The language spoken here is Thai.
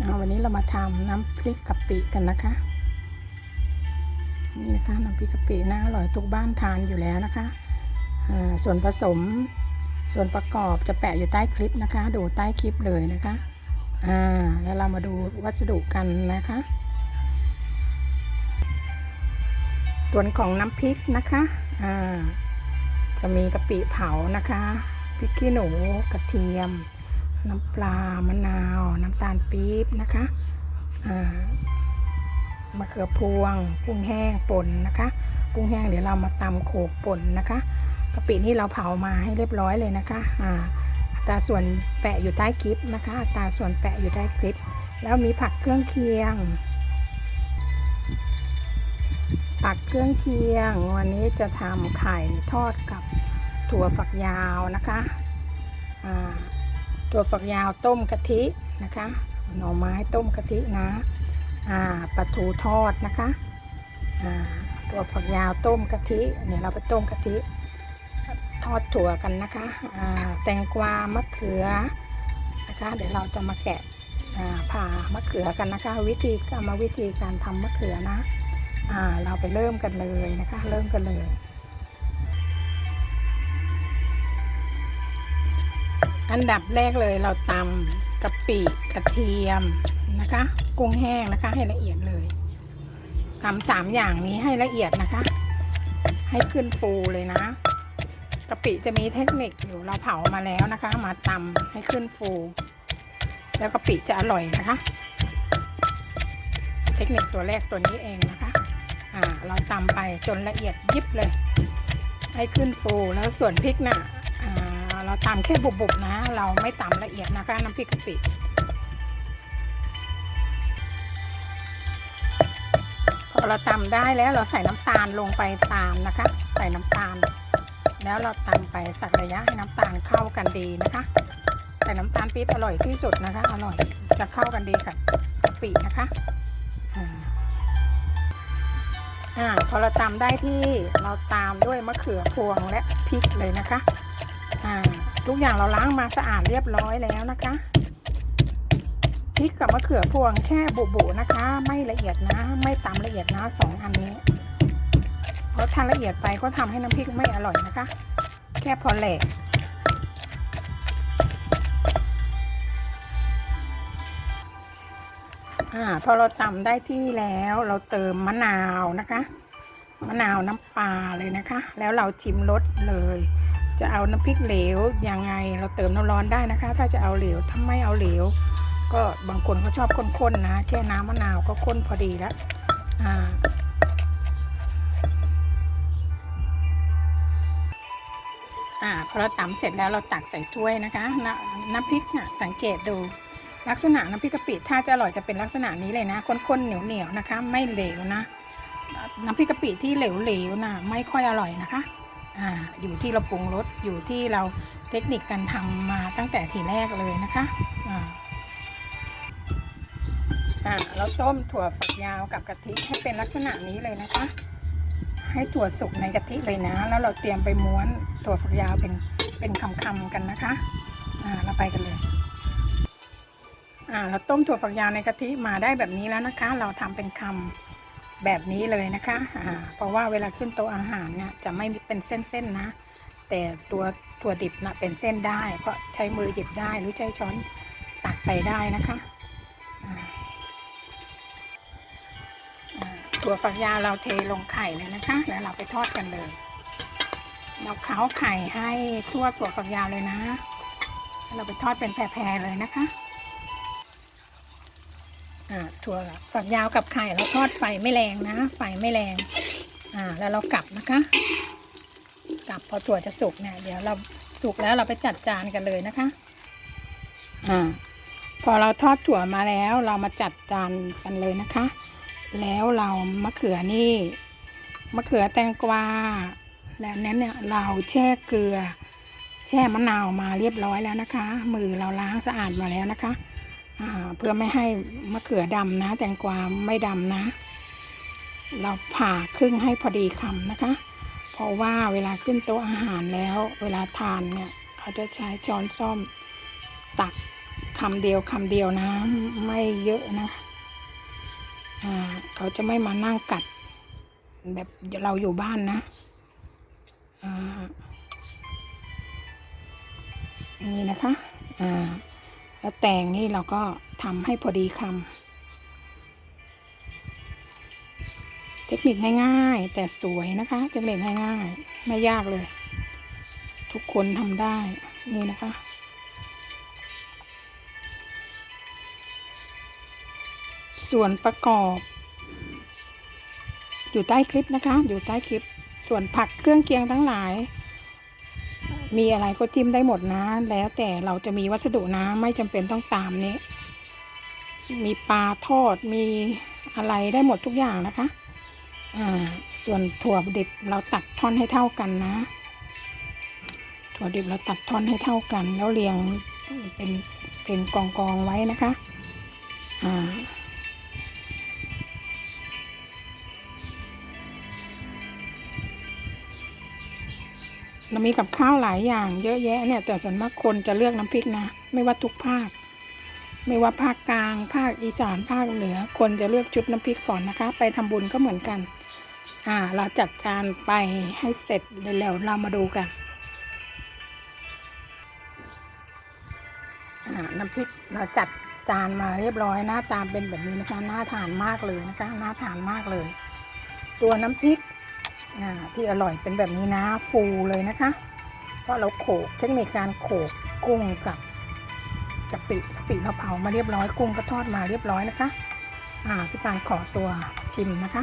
เอาวันนี้เรามาทำน้ำพริกกะปิกันนะคะ นี่นะคะน้ำพริกกะปิน่าอร่อยทุกบ้านทานอยู่แล้วนะคะส่วนผสมส่วนประกอบจะแปะอยู่ใต้คลิปนะคะ ดูใต้คลิปเลยนะคะอ่าแล้วเรามาดูวัสดุกันนะคะ ส่วนของน้ำพริกนะคะอ่าจะมีกะปิเผานะคะพริกขี้หนูกระเทียม น้ำปลามะนาว น้ำตาลปี๊บนะคะมะเขือพวง กุ้งแห้งป่นนะคะ กุ้งแห้งเดี๋ยวเรามาตำโขลกป่นนะคะกะปินี่เราเผามาให้เรียบร้อยเลยนะคะอ่าอัตราส่วนแปะอยู่ใต้คลิปนะคะอัตราส่วนแปะอยู่ใต้คลิป แล้วมีผักเครื่องเคียง ผักเครื่องเคียง วันนี้จะทำไข่ทอดกับถั่วฝักยาวนะคะอ่า ถั่วฝักยาวต้มกะทินะคะ หน่อไม้ต้มกะทินะ อ่าปลาทูทอดนะคะ อ่าถั่วฝักยาวต้มกะทิเนี่ยเราไปต้มกะทิทอดถั่วกันนะคะ อ่าแตงกวามะเขือนะคะ เดี๋ยวเราจะมาแกะอ่าผ่ามะเขือกันนะคะ วิธีกรรมวิธีการทำมะเขือนะ อ่าเราไปเริ่มกันเลยนะคะ เริ่มกันเลย อันดับแรกเลยเราตำกะปิกระเทียมนะคะ กุ้งแห้งนะคะ ให้ละเอียดเลยตำสามอย่างนี้ให้ละเอียดนะคะ ให้ขึ้นฟูเลยนะกะปิจะมีเทคนิคอยู่เราเผามาแล้วนะคะ มาตำให้ขึ้นฟู แล้วกะปิจะอร่อยนะคะ เทคนิคตัวแรกตัวนี้เองนะคะอ่าเราตำไปจนละเอียดยิบเลย ให้ขึ้นฟูแล้วส่วนพริกนะอ่า เราตำแค่บุบๆนะ เราไม่ตำละเอียดนะคะ น้ำพริกกะปิพอเราตำได้แล้วเราใส่น้ำตาลลงไปตามนะคะ ใส่น้ำตาล แล้วเราตำไปสักระยะให้น้ำตาลเข้ากันดีนะคะ ใส่น้ำตาลปี๊บอร่อยที่สุดนะคะ อร่อยจะเข้ากันดีกับกะปินะคะอ่าพอเราตำได้ที่เราตามด้วยมะเขือพวงและพริกเลยนะคะ อ่าทุกอย่างเราล้างมาสะอาดเรียบร้อยแล้วนะคะพริกกับมะเขือพวงแค่บุบๆนะคะ ไม่ละเอียดนะ ไม่ตำละเอียดนะสองอันนี้เพราะถ้าละเอียดไปก็ทำให้น้ำพริกไม่อร่อยนะคะ แค่พอแหลกอ่าพอเราตำได้ที่แล้วเราเติมมะนาวนะคะ มะนาวน้ำปลาเลยนะคะ แล้วเราชิมรสเลย จะเอาน้ำพริกเหลวยังไงเราเติมน้ำร้อนได้นะคะ ถ้าจะเอาเหลวถ้าไม่เอาเหลว ก็บางคนเขาชอบข้นๆนะ แค่น้ำมะนาวก็ข้นพอดีแล้วอ่าอ่าพอเราตำเสร็จแล้วเราตักใส่ถ้วยนะคะนน้ำพริกน่ะสังเกตดูลักษณะน้ำพริกกะปิถ้าจะอร่อยจะเป็นลักษณะนี้เลยนะข้นๆเหนียวๆนะคะ ไม่เหลวนะน้ำพริกกะปิที่เหลวๆนะไม่ค่อยอร่อยนะคะ อ่าอยู่ที่เราปรุงรสอยู่ที่เราเทคนิคการทำมาตั้งแต่ทีแรกเลยนะคะอ่าอ่าเราต้มถั่วฝักยาวกับกะทิให้เป็นลักษณะนี้เลยนะคะ ให้ถั่วสุกในกะทิเลยนะ แล้วเราเตรียมไปม้วนถั่วฝักยาวเป็นเป็นคำๆกันนะคะอ่าเราไปกันเลยอ่าเราต้มถั่วฝักยาวในกะทิมาได้แบบนี้แล้วนะคะ เราทำเป็นคำ แบบนี้เลยนะคะอ่าเพราะว่าเวลาขึ้นโต๊ะอาหารเนี่ยจะไม่เป็นเส้นๆนะ แต่ตัวถั่วดิบนะเป็นเส้นได้ เพราะใช้มือหยิบได้หรือใช้ช้อนตักไปได้นะคะถั่วฝักยาวเราเทลงไข่เลยนะคะ แล้วเราไปทอดกันเลย เราเคล้าไข่ให้ทั่วถั่วฝักยาวเลยนะ เราไปทอดเป็นแพรๆเลยนะคะ อ่าถั่วฝักยาวกับไข่เราทอดไฟไม่แรงนะ ไฟไม่แรง อ่า แล้วเรากลับนะคะ กลับพอถั่วจะสุกเนี่ยเดี๋ยวเราสุกแล้วเราไปจัดจานกันเลยนะคะ อ่า พอเราทอดถั่วมาแล้วเรามาจัดจานกันเลยนะคะ แล้วเรามะเขือนี่มะเขือแตงกวาแล้วนั้นเนี่ยเราแช่เกลือ แช่มะนาวมาเรียบร้อยแล้วนะคะ มือเราล้างสะอาดมาแล้วนะคะ เพื่อไม่ให้มะเขือดำนะ แตงกวาไม่ดำนะ เราผ่าครึ่งให้พอดีคำนะคะ เพราะว่าเวลาขึ้นโต๊ะอาหารแล้ว เวลาทานเนี่ยเขาจะใช้ช้อนส้อมตักคำเดียวคำเดียวนะ ไม่เยอะนะเขาจะไม่มานั่งกัด แบบเราอยู่บ้านนะนี่นะคะ อ่า แล้วแตงนี่เราก็ทำให้พอดีคำเทคนิคง่ายๆ แต่สวยนะคะเทคนิคง่ายๆ ไม่ยากเลย ทุกคนทำได้นี่นะคะส่วนประกอบ อยู่ใต้คลิปนะคะ อยู่ใต้คลิป ส่วนผักเครื่องเคียงทั้งหลาย มีอะไรก็จิ้มได้หมดนะ แล้วแต่เราจะมีวัสดุนะไม่จำเป็นต้องตามนี้ มีปลาทอดมีอะไรได้หมดทุกอย่างนะคะอ่าส่วนถั่วดิบเราตัดท่อนให้เท่ากันนะ ถั่วดิบเราตัดท่อนให้เท่ากัน แล้วเรียงเป็นเป็นกองกองๆไว้นะคะอ่า เรามีกับข้าวหลายอย่าง เยอะแยะเนี่ย แต่ส่วนมากคนจะเลือกน้ำพริกนะ ไม่ว่าทุกภาค ไม่ว่าภาคกลาง ภาคอีสานภาคเหนือ คนจะเลือกชุดน้ำพริกก่อนนะคะ ไปทำบุญก็เหมือนกัน อ่า เราจัดจานไปให้เสร็จแล้วเรามาดูกันอ่าน้ำพริกเราจัดจานมาเรียบร้อยหน้าตามเป็นแบบนี้นะคะน่าทานมากเลยนะคะน่าทานมากเลย ตัวน้ำพริก ที่อร่อยเป็นแบบนี้นะฟูเลยนะคะ เพราะเราโขกเทคนิคการโขกกุ้งกับกะปิกะปิเราเผามาเรียบร้อยกุ้งก็ทอดมาเรียบร้อยนะคะ อ่าพี่ปานขอตัวชิมนะคะ